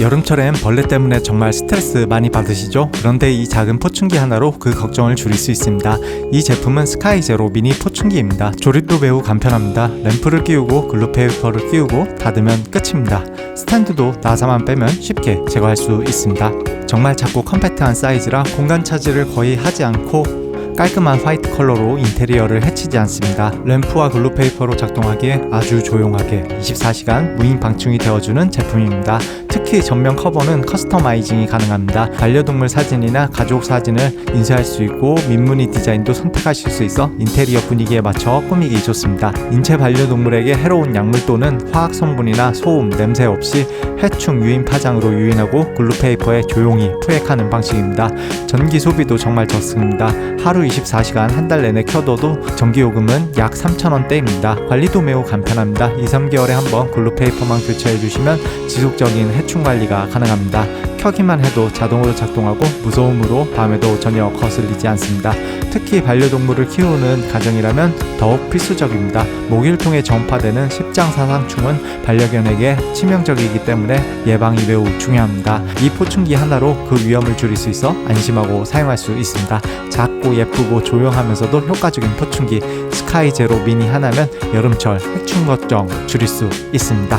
여름철엔 벌레 때문에 정말 스트레스 많이 받으시죠? 그런데 이 작은 포충기 하나로 그 걱정을 줄일 수 있습니다. 이 제품은 스카이 제로 미니 포충기입니다. 조립도 매우 간편합니다. 램프를 끼우고 글루페이퍼를 끼우고 닫으면 끝입니다. 스탠드도 나사만 빼면 쉽게 제거할 수 있습니다. 정말 작고 컴팩트한 사이즈라 공간 차지를 거의 하지 않고 깔끔한 화이트 컬러로 인테리어를 해치지 않습니다. 램프와 글루페이퍼로 작동하기에 아주 조용하게 24시간 무인 방충이 되어주는 제품입니다. 특히 전면 커버는 커스터마이징이 가능합니다. 반려동물 사진이나 가족 사진을 인쇄할 수 있고 민무늬 디자인도 선택하실 수 있어 인테리어 분위기에 맞춰 꾸미기 좋습니다. 인체 반려동물에게 해로운 약물 또는 화학 성분이나 소음, 냄새 없이 해충 유인 파장으로 유인하고 글루페이퍼에 조용히 투획하는 방식입니다. 전기 소비도 정말 적습니다. 하루 24시간 한 달 내내 켜둬도 전기 요금은 약 3,000원대입니다. 관리도 매우 간편합니다. 2, 3개월에 한 번 글루페이퍼만 교체해 주시면 지속적인 해충 관리가 가능합니다. 켜기만 해도 자동으로 작동하고 무소음으로 밤에도 전혀 거슬리지 않습니다. 특히 반려동물을 키우는 가정이라면 더욱 필수적입니다. 모기를 통해 전파되는 십장사상충은 반려견에게 치명적이기 때문에 예방이 매우 중요합니다. 이 포충기 하나로 그 위험을 줄일 수 있어 안심하고 사용할 수 있습니다. 작고 예쁘고 조용하면서도 효과적인 포충기 스카이 제로 미니 하나면 여름철 해충 걱정 줄일 수 있습니다.